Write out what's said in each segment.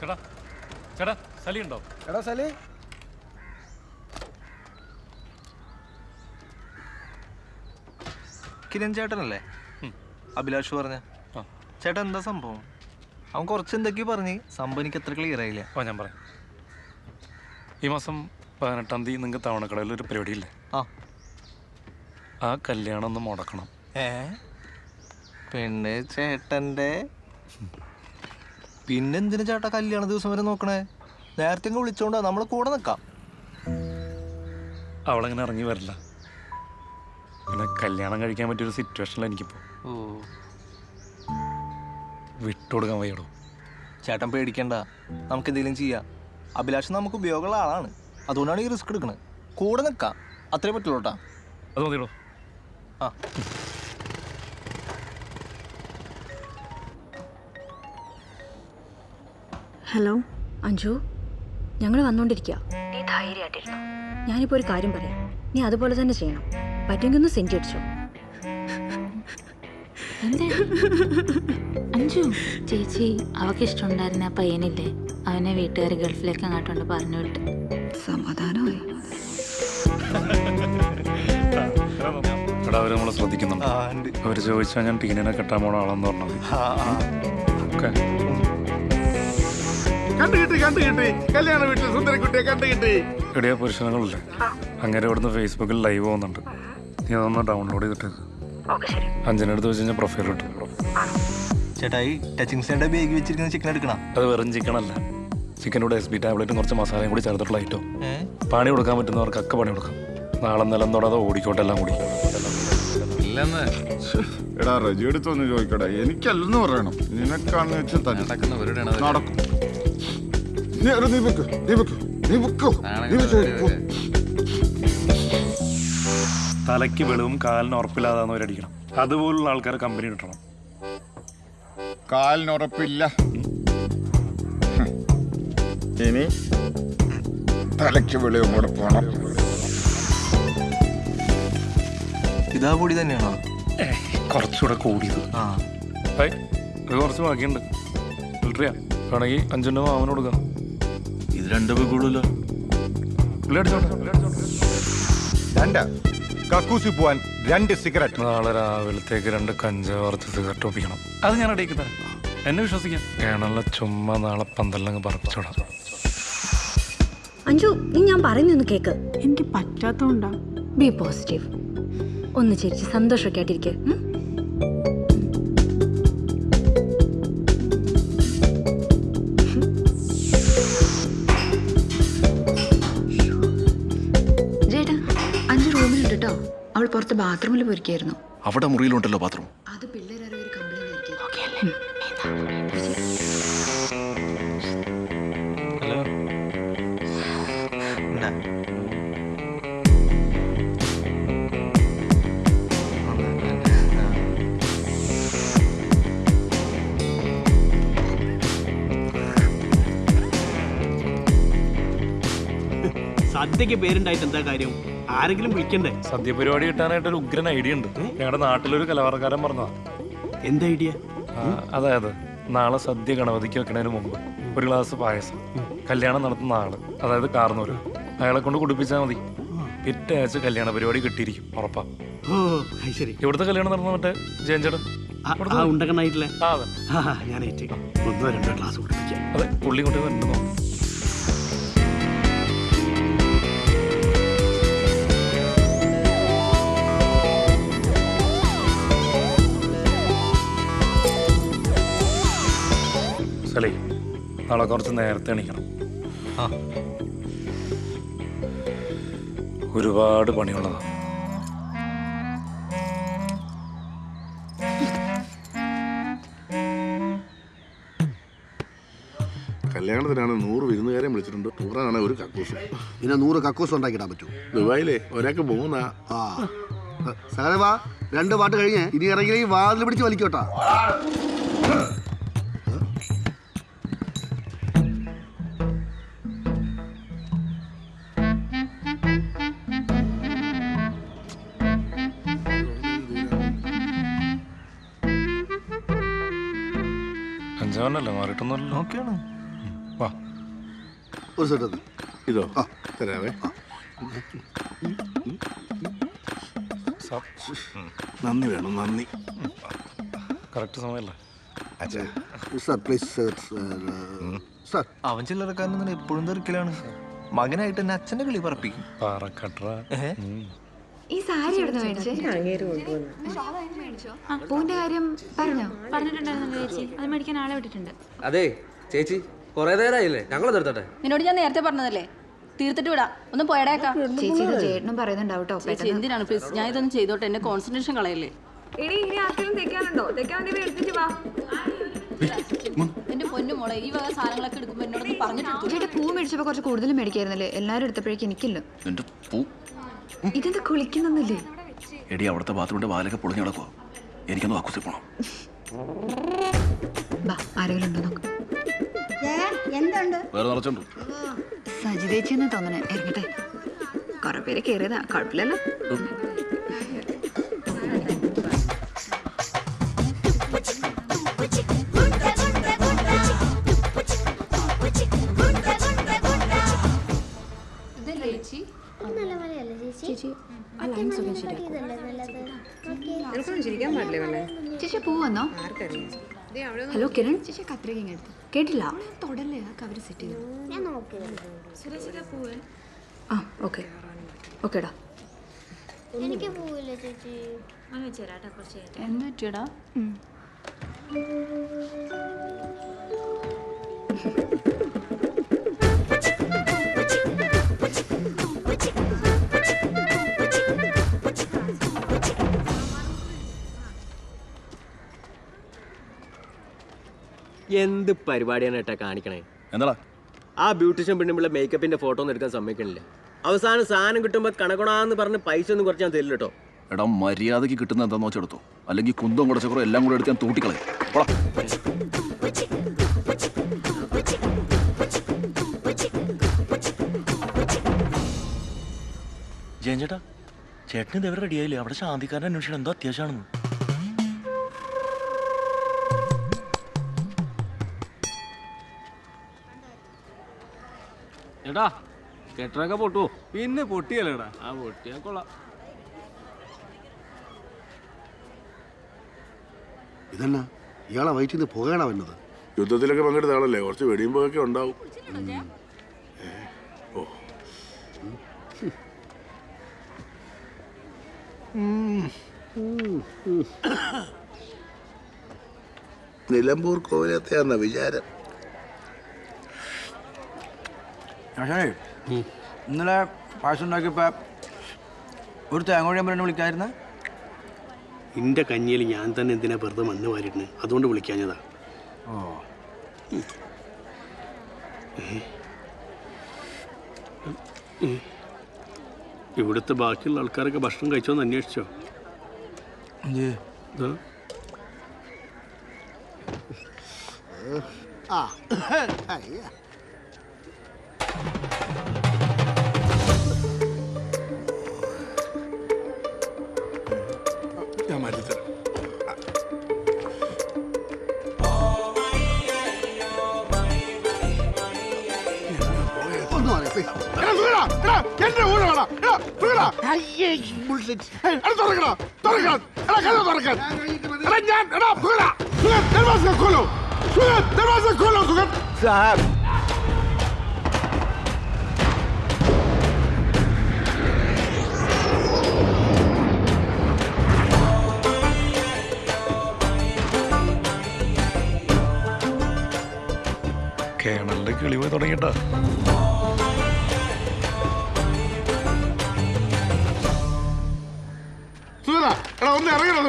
ചേട്ടാ ചേട്ടാ സലി ഉണ്ടോ? എടാ സലി. കിരൺ ചേട്ടനല്ലേ? അഭിലാഷ് പറഞ്ഞ. ചേട്ടൻ എന്താ സംഭവം? അവൻ കുറച്ച് എന്തൊക്കെയോ പറഞ്ഞ്. സംഭവം എനിക്ക് എത്ര ക്ലിയർ ആയില്ല. ഓ ഞാൻ പറയാം. ഈ മാസം പതിനെട്ടാം തീയതി നിങ്ങൾക്ക് തവണക്കടയിൽ ഒരു പരിപാടിയില്ലേ? ആ. ആ കല്യാണം ഒന്ന് മുടക്കണം. ഏ? പിന്നെ ചേട്ടന്റെ പിന്നെന്തിനു ചേട്ടാ കല്യാണ ദിവസം വരെ നോക്കണേ? നേരത്തെ വിളിച്ചോണ്ടാ നമ്മൾ കൂടെ നിൽക്കാം അവളങ്ങനെ ഇറങ്ങി വരില്ല. പിന്നെ കല്യാണം കഴിക്കാൻ പറ്റിയൊരു സിറ്റുവേഷനിലാണ് എനിക്ക് ഓ. വിട്ടുകൊടുക്കാൻ വയ്യടോ. ചേട്ടൻ പേടിക്കണ്ട. നമുക്ക് എന്തെങ്കിലും ചെയ്യാം. അഭിലാഷ് നമുക്ക് ഉപയോഗമുള്ള ആളാണ്. അതുകൊണ്ടാണ് ഈ റിസ്ക് എടുക്കണത് കൂടെ നിൽക്കാം അത്രേ പറ്റുള്ളൂ കേട്ടാ. അത് മതിയോ ആ. ഹലോ അഞ്ജു. ഞങ്ങൾ വന്നുകൊണ്ടിരിക്കുക നീ ധൈര്യമായിട്ടിരുന്നു. ഞാനിപ്പോൾ ഒരു കാര്യം പറയാം. നീ അതുപോലെ തന്നെ ചെയ്യണം. പറ്റുമെങ്കിൽ ഒന്ന് സെന്റ് അടിച്ചോ. അഞ്ജു അഞ്ചു ചേച്ചി അവക്ക് ഇഷ്ടമുണ്ടായിരുന്ന ആ പയ്യനില്ലേ? അവനെ വീട്ടുകാർ ഗൾഫിലേക്ക് അങ്ങോട്ടുണ്ട് പറഞ്ഞു വിട്ട്. സമാധാനമായി. നമ്മളെ ശ്രദ്ധിക്കുന്നുണ്ട്. അവർ ചോദിച്ചാൽ ഞാൻ ടീനിനെ കെട്ടാൻ പോണ ആളെന്ന് പറഞ്ഞത് ഓക്കെ. കണ്ടു കിട്ടി കണ്ടു കിട്ടി. കല്യാണ വീട്ടിൽ സുന്ദരക്കുട്ടിയെ കണ്ടു കിട്ടി. പുരുഷനങ്ങളില്ലേ അങ്ങനെ ഇവിടുന്ന് ഫേസ്ബുക്കിൽ ലൈവ് പോകുന്നുണ്ട്. നീ അതൊന്ന് ഡൗൺലോഡ് ചെയ്തിട്ട് അഞ്ചിനടുത്ത് വെച്ച് കഴിഞ്ഞാൽ പ്രൊഫൈൽ ഇട്ടു. ചേട്ടാ ഈ ടച്ചിങ് സെന്റെ ബേഗ് വെച്ചിരിക്കുന്ന ചിക്കൻ എടുക്കണം? അത് വെറും ചിക്കനല്ല ചിക്കന്റെ കൂടെ എസ് ബി ടാബ്ലറ്റും കുറച്ച് മസാലയും കൂടി ചേർത്തിട്ടുള്ള ഐറ്റം പണി കൊടുക്കാൻ പറ്റുന്നവർക്കൊക്കെ പണി കൊടുക്കാം. നാളെ നിലം തൊടാതെ ഓടിക്കോട്ടെ എല്ലാം കൂടി. എടാ റജി എടുത്തൊന്ന് ചോദിക്കടാ. എനിക്കല്ലെന്ന് പറയണം. നിനക്കാണെന്ന് വെച്ചാൽ നടക്കും. നീ എടാ, നീ വെക്ക് നീ വെക്ക് നീ വെക്കോ നീ വെച്ചോ. തലയ്ക്ക് വെളിവും കാലിന് ഉറപ്പില്ലാതാന്നവരടിക്കണം അതുപോലുള്ള ആൾക്കാർ കമ്പനി കിട്ടണം കാലിന് ഉറപ്പില്ല. ഇനി തലയ്ക്ക് വെളിവും കൂടെ പോണം ഇതാ കൂടി തന്നെയാണോ? കുറച്ചുകൂടെ കൂടിയത്. ആ. ഇത് കുറച്ച് ബാക്കിയുണ്ട്. ഫിൽട്ടറിയാ വേണമെങ്കിൽ അഞ്ചെണ്ണം മാവന് കൊടുക്കാം. ഇത് രണ്ടു കൂടുതലോ പുള്ളി അടിച്ചോട്ടെ രണ്ട്. കക്കൂസി പോവാൻ രണ്ട് സിഗരറ്റ്. നാളെ രാവിലത്തേക്ക് രണ്ട് കഞ്ചാവ് വറുത്ത് സിഗരറ്റ് ഒപ്പിക്കണം. അത് ഞാൻ എന്നെ വിശ്വസിക്കാം. കേണല്ല ചുമ്മാ നാളെ പന്തലങ്ങ് പറപ്പിച്ചോടാം. അഞ്ജു നീ ഞാൻ പറയുന്നൊന്ന് കേക്ക്. എനിക്ക് പറ്റാത്തോണ്ടാ ബി പോസിറ്റീവ് ഒന്ന് ചിരിച്ച് സന്തോഷമൊക്കെ ആയിട്ടിരിക്കുക പുറത്ത് ബാത്റൂമിൽ പോയിരിക്കായിരുന്നു. അവിടെ മുറിയിലുണ്ടല്ലോ ബാത്റൂം. അത് പിള്ളേരാരോ കംപ്ലൈന്റ് ആയിരിക്കും സദ്യക്ക് പേരുണ്ടായിട്ട് എന്താ കാര്യം? ആരെങ്കിലും വിളിക്കണ്ടേ? സദ്യ പരിപാടി കിട്ടാനായിട്ട് ഒരു ഉഗ്രൻ ഐഡിയ ഉണ്ട്. ഞങ്ങളുടെ നാട്ടിലൊരു കലാകാരൻ പറഞ്ഞതാ. എന്ത് ഐഡിയ? അതായത് നാളെ സദ്യ ഗണപതിക്ക് വെക്കണതിന് മുമ്പ് ഒരു ഗ്ലാസ് പായസം കല്യാണം നടത്തുന്ന ആൾ അതായത് കാർന്നൂര്. അയാളെ കൊണ്ട് കുടിപ്പിച്ചാൽ മതി. പിറ്റേ ആഴ്ച കല്യാണ പരിപാടി കിട്ടിയിരിക്കും ഉറപ്പാ. ശരി. ഇവിടുത്തെ കല്യാണം നടന്ന മറ്റേ ആ ആ ഞാൻ ഒന്നോ രണ്ടോ ക്ലാസ് കുടിപ്പിക്കാം. അതെ പുള്ളി കൊണ്ട് വരണ്ടെന്നോ നാളെ കുറച്ച് നേരത്തെ എണീക്കണം. ആ. ഒരുപാട് പണിയുള്ളതാണ് കല്യാണത്തിനാണ് നൂറ് വിരുന്നുകാരെ വിളിച്ചിട്ടുണ്ട്. ടൂറാണ് ഒരു കക്കൂസ്. പിന്നെ നൂറ് കക്കൂസ് ഉണ്ടാക്കിടാൻ പറ്റൂ. ദുബായിലേ ഒരാൾക്ക് മൂന്നാ ആ. സഹദേവാ രണ്ട് പാട്ട് കഴിഞ്ഞ് ഇനി ഇറങ്ങി വാതിൽ പിടിച്ച് വലിക്കോട്ടാ. അഞ്ചാവനല്ലേ മാറിയിട്ടൊന്നുമല്ലോ നോക്കിയാണ്. വാ. ഒരു സെറ്റ് ഇതോ? തരാവേ. നന്ദി വേണം നന്ദി. കറക്റ്റ് സമയമല്ലേ? അച്ഛാ. സാർ പ്ലീസ് സാർ സാർ അവൻ ചില്ലറക്കാരൻ എപ്പോഴും തെറിക്കലാണ് മകനായിട്ട് എന്നെ അച്ഛന്റെ കിളി പറപ്പിക്കും. ഈ സാരി എവിടെ മേടിച്ചേ? പൂവിന്റെ കാര്യം പറഞ്ഞോ? പറഞ്ഞിട്ടുണ്ടായിരുന്നു ചേച്ചി. അത് മേടിക്കാൻ ആളെ വിട്ടിട്ടുണ്ട്. അതെ ചേച്ചി കൊറേ നേരമായില്ലേ ഞങ്ങൾ നിർത്തട്ടെ നിന്നോട് ഞാൻ നേരത്തെ പറഞ്ഞതല്ലേ? തീർത്തിട്ട് വിടാം. ഒന്ന് പോയടേക്കാം. ചേച്ചി ഇത് ചേട്ടനും പറയുന്നുണ്ടാവും കേട്ടോ എന്തിനാണ് പ്ലീസ് ഞാൻ ഇതൊന്നും ചെയ്തോട്ടെ. എന്നെ കോൺസെൻട്രേഷൻ കളയല്ലേ? എടി ഇനി ആർക്കെങ്കിലും തെക്കാനുണ്ടോ? തെക്കാൻ വേണ്ടി എടുത്തിട്ട് വാ. എന്റെ പൊന്നു മോളെ ഈ വക സാധനങ്ങളൊക്കെ എടുക്കുമ്പോ എന്നോട് പറഞ്ഞിട്ട് ചേട്ടാ പൂ മേടിച്ചപ്പോ കുറച്ച് കൂടുതൽ മേടിക്കായിരുന്നല്ലേ? എല്ലാരും എടുത്തപ്പോഴേക്കും എനിക്കില്ല. എന്റെ പൂ? ഇതെന്താ കുളിക്കുന്നൊന്നുമില്ലേ? എടി അവിടുത്തെ ബാത്റൂമിന്റെ വാലൊക്കെ പൊളിഞ്ഞു കിടക്കുവോ. എനിക്കൊന്ന് വാക്കുസി പോണം. ആരെങ്കിലും ഉണ്ടോ നോക്ക്. വേറെ നിറച്ചുണ്ട്? സജിതേച്ചി എന്ന് തോന്നണേ. ഇറങ്ങട്ടെ കുറെ പേര് കയറിയതാ കുഴപ്പമില്ലല്ലോ. ഹലോ കിരൺ? ചേച്ചി കത്രിക കേട്ടില്ല. തൊടല്ലേ? ആ സെറ്റ് ചെയ്തു? ആ ഓക്കെ. ഓക്കേടാ. എനിക്ക് പോവില്ല ചേച്ചി. എന്ത് പറ്റിയടാ എന്ത് പരിപാടിയാണ് ഏട്ടാ കാണിക്കണേ? എന്താ ആ ബ്യൂട്ടീഷ്യൻ പെണ്ണുമ്പിള്ള മേക്കപ്പിന്റെ ഫോട്ടോ ഒന്നും എടുക്കാൻ സമ്മതിക്കണില്ല. അവസാനം സാധനം കിട്ടുമ്പോൾ കണക്കണാന്ന് പറഞ്ഞ് പൈസ ഒന്നും കുറച്ച് ഞാൻ തരില്ല കേട്ടോ. എടാ മര്യാദയ്ക്ക് കിട്ടുന്ന എന്താന്ന് വെച്ചെടുത്തോ അല്ലെങ്കിൽ കുന്തം കുടച്ചക്കറോ എല്ലാം കൂടെ എടുക്കാൻ ഞാൻ തൂട്ടിക്കളയും. പോടാ. ജയൻ ചേട്ടാ ചേട്ടന് ഇതെവിടെ റെഡിയായില്ലേ അവിടെ ശാന്തിക്കാരൻ അന്വേഷിക്കണം എന്തോ അത്യാവശ്യമാണെന്ന്. ചേട്ടാ കെട്ടറൊക്കെ പൊട്ടുവോ? പിന്നെ പൊട്ടിയല്ലേടാ. ആ പൊട്ടിയാ കൊള്ളാം. ഇതന്നെ? ഇയാളെ വയറ്റിൽ നിന്ന് പുകയാണ വന്നത്? യുദ്ധത്തിലൊക്കെ പങ്കെടുത്ത ആളല്ലേ? കുറച്ച് വെടിയുമ്പോഴൊക്കെ ഉണ്ടാവും. ഓ. നിലമ്പൂർ കോവിലത്തെയാന്ന വിചാരം. ഇന്നലെ പായസം ഉണ്ടാക്കിയപ്പോ ഒരു തേങ്ങോഴി അമ്പലം വിളിക്കായിരുന്നേ? എന്റെ കഞ്ഞിയിൽ ഞാൻ തന്നെ എന്തിനാ വെറുതെ മണ്ണ് വാരിയിട്ടുണ്ട് അതുകൊണ്ട് വിളിക്കാഞ്ഞതാ. ഓ. ഇവിടുത്തെ ബാക്കിയുള്ള ആൾക്കാരൊക്കെ ഭക്ഷണം കഴിച്ചോന്ന് അന്വേഷിച്ചോ. ആ. എന്റെ ഊഴമാടാ തുറക്കടാ തുറക്കണം എടാ കഥ തുറക്കാൻ. എടാ ഞാൻ എടാ ഖോലോ ഖോലോ സാർ കേണലിന്റെ കിളിവ് തുടങ്ങിയിട്ടാ.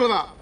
ഒന്ന്